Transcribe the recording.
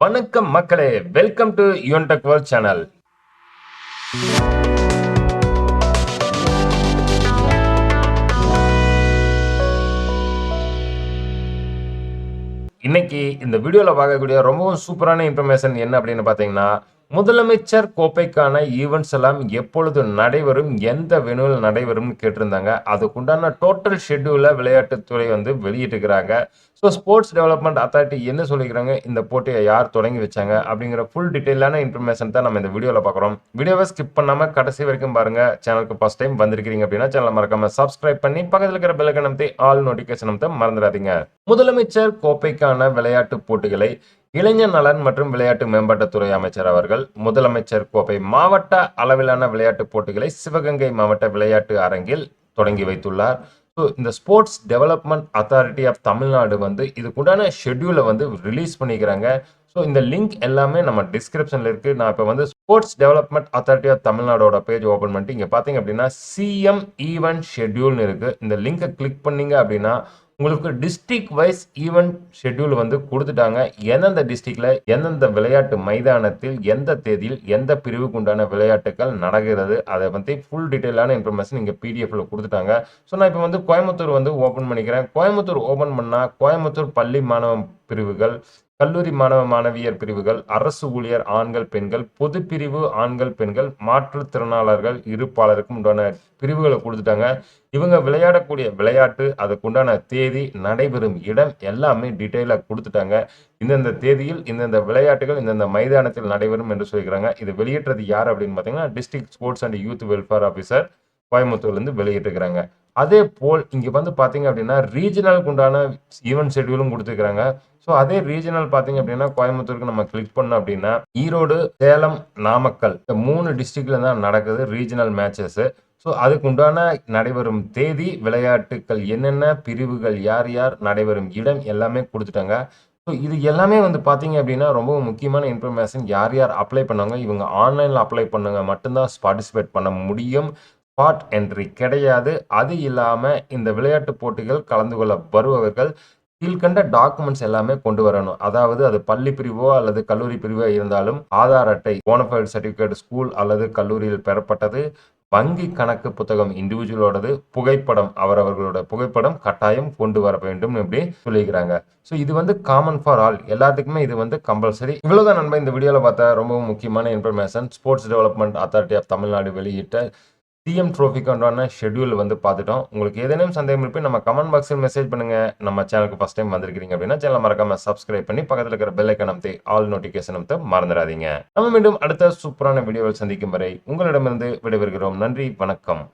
வணக்கம் மக்களே welcome to Yuvantech world channel இன்னைக்கு இந்த வீடியோவில் பார்க்கக்கூடிய ரொம்பவும் சூப்பரான இன்ஃபர்மேஷன் என்ன அப்படின்னு பார்த்தீங்கன்னா முதலமைச்சர் கோப்பைக்கான ஈவெண்ட்ஸ் எல்லாம் எப்பொழுது நடைபெறும் எந்த வெனுவில் நடைபெறும்னு கேட்டிருந்தாங்க. அதுக்குண்டான டோட்டல் ஷெட்யூலை விளையாட்டுத்துறை வந்து வெளியிட்டுக்கிறாங்க ஸோ ஸ்போர்ட்ஸ் டெவலப்மெண்ட் அத்தாரிட்டி என்ன சொல்லிக்கிறாங்க இந்த போட்டியை யார் தொடங்கி வச்சாங்க? அப்படிங்கிற ஃபுல் டீட்டெயிலான இன்ஃபர்மேஷன் தான் நம்ம இந்த வீடியோவில் பார்க்குறோம். வீடியோவை ஸ்கிப் பண்ணாமல் கடைசி வரைக்கும் பாருங்க. சேனலுக்கு ஃபஸ்ட் டைம் வந்திருக்கிறீங்க அப்படின்னா சேனலை மறக்காமல் சப்ஸ்கிரைப் பண்ணி பக்கத்தில் இருக்கிற பெல்லைக்கணத்தை ஆல் நோட்டிஃபிகேஷன் மறந்துடாதீங்க. முதலமைச்சர் கோப்பைக்கான விளையாட்டு போட்டிகளை இளைஞர் நலன் மற்றும் விளையாட்டு மேம்பாட்டுத்துறை அமைச்சர் அவர்கள் முதலமைச்சர் கோப்பை மாவட்ட அளவிலான விளையாட்டுப் போட்டிகளை சிவகங்கை மாவட்ட விளையாட்டு அரங்கில் தொடங்கி வைத்துள்ளார். ஸோ இந்த sports development authority of Tamil Nadu வந்து இதுக்குண்டான ஷெட்யூலை வந்து ரிலீஸ் பண்ணிக்கிறாங்க. ஸோ இந்த லிங்க் எல்லாமே நம்ம டிஸ்கிரிப்ஷனில் இருக்குது நான் இப்போ வந்து ஸ்போர்ட்ஸ் டெவலப்மெண்ட் அத்தாரிட்டி ஆஃப் தமிழ்நாடோட பேஜ் ஓப்பன் பண்ணிட்டு இங்கே பார்த்தீங்க அப்படின்னா சிஎம் ஈவெண்ட் ஷெட்யூல்னு இருக்குது இந்த லிங்கை கிளிக் பண்ணீங்க அப்படின்னா உங்களுக்கு டிஸ்ட்ரிக்ட் வைஸ் ஈவெண்ட் ஷெட்யூல் வந்து கொடுத்துட்டாங்க. எந்தெந்த டிஸ்ட்ரிக்ட்ல எந்தெந்த விளையாட்டு மைதானத்தில் எந்த தேதியில் எந்த பிரிவுக்கு உண்டான விளையாட்டுகள் நடக்கிறது அதை பற்றி ஃபுல் டீட்டெயிலான இன்ஃபர்மேஷன் இங்கே பிடிஎஃப்ல கொடுத்துட்டாங்க. ஸோ நான் இப்போ வந்து கோயம்புத்தூர் வந்து ஓப்பன் பண்ணிக்கிறேன். கோயம்புத்தூர் ஓப்பன் பண்ணால் கோயம்புத்தூர் பள்ளி மாணவ பிரிவுகள் கல்லூரி மாணவ மாணவியர் பிரிவுகள் அரசு ஊழியர் ஆண்கள் பெண்கள் பொது பிரிவு ஆண்கள் பெண்கள் மாற்றுத்திறனாளர்கள் இருப்பாளருக்கும் உண்டான பிரிவுகளை கொடுத்துட்டாங்க. இவங்க விளையாடக்கூடிய விளையாட்டு அதுக்குண்டான தேதி நடைபெறும் இடம் எல்லாமே டீட்டெயிலாக கொடுத்துட்டாங்க. இந்தந்த தேதியில் இந்தந்த விளையாட்டுகள் இந்தந்த மைதானத்தில் நடைபெறும் என்று சொல்லிக்கிறாங்க. இது வெளியிட்டது யார் அப்படின்னு பார்த்தீங்கன்னா district sports and youth welfare officer கோயம்புத்தூர்லேருந்து வெளியிட்டிருக்கிறாங்க. அதே போல் இங்கே வந்து பார்த்தீங்க அப்படின்னா ரீஜனலுக்கு உண்டான ஈவெண்ட் ஷெட்யூலும் கொடுத்துருக்காங்க. ஸோ அதே ரீஜனல் பார்த்தீங்க அப்படின்னா கோயம்புத்தூருக்கு நம்ம கிளிக் பண்ணோம் அப்படின்னா ஈரோடு சேலம் நாமக்கல் இந்த மூணு டிஸ்ட்ரிக்டில் தான் நடக்குது ரீஜனல் மேட்சஸ்ஸு ஸோ அதுக்கு உண்டான நடைபெறும் தேதி விளையாட்டுக்கள் என்னென்ன பிரிவுகள் யார் யார் நடைபெறும் இடம் எல்லாமே கொடுத்துட்டாங்க. ஸோ இது எல்லாமே வந்து பார்த்தீங்க அப்படின்னா ரொம்ப முக்கியமான இன்ஃபர்மேஷன் யார் யார் அப்ளை பண்ணாங்க இவங்க ஆன்லைனில் அப்ளை பண்ணுங்க மட்டும்தான் பார்ட்டிசிபேட் பண்ண முடியும். ஸ்பாட் என்ட்ரி கிடையாது. அது இல்லாமல் இந்த விளையாட்டு போட்டிகள் கலந்து கொள்ள வருபவர்கள் கீழ்கண்ட டாக்குமெண்ட்ஸ் எல்லாமே கொண்டு வரணும். அதாவது அது பள்ளி பிரிவோ அல்லது கல்லூரி பிரிவோ இருந்தாலும் ஆதார் அட்டை போனஃபைட் சர்டிஃபிகேட் ஸ்கூல் அல்லது கல்லூரியில் பெறப்பட்டது. வங்கி கணக்கு புத்தகம் இண்டிவிஜுவலோடது புகைப்படம் அவரவர்களோட புகைப்படம் கட்டாயம் கொண்டு வர வேண்டும் எப்படி சொல்லிக்கிறாங்க ஸோ இது வந்து காமன் ஃபார் ஆல் எல்லாத்துக்குமே இது வந்து கம்பல்சரி இவ்வளோதான் நண்பன் இந்த வீடியோவில் பார்த்தா ரொம்ப முக்கியமான information sports development authority of Tamil Nadu வெளியிட்ட சிஎம் ட்ரோஃபிக்கான ஷெட்யூல் வந்து பார்த்துட்டோம். உங்களுக்கு ஏதேனும் சந்தேகம் இருப்பி நம்ம கமெண்ட் பாக்ஸில் மெசேஜ் பண்ணுங்க. நம்ம சேனலுக்கு ஃபஸ்ட் டைம் வந்திருக்கிறீங்க அப்படின்னா சேனல் மறக்காம சப்ஸ்கிரைப் பண்ணி பக்கத்தில் இருக்கிற பெல் ஐக்கன் அமைத்து ஆல் நோட்டிஃபிகேஷன் அமைத்து மறந்துடாதீங்க. நம்ம மீண்டும் அடுத்த சூப்பரான வீடியோவில் சந்திக்கும் வரை உங்களிடமிருந்து விடைபெறுகிறோம். நன்றி வணக்கம்.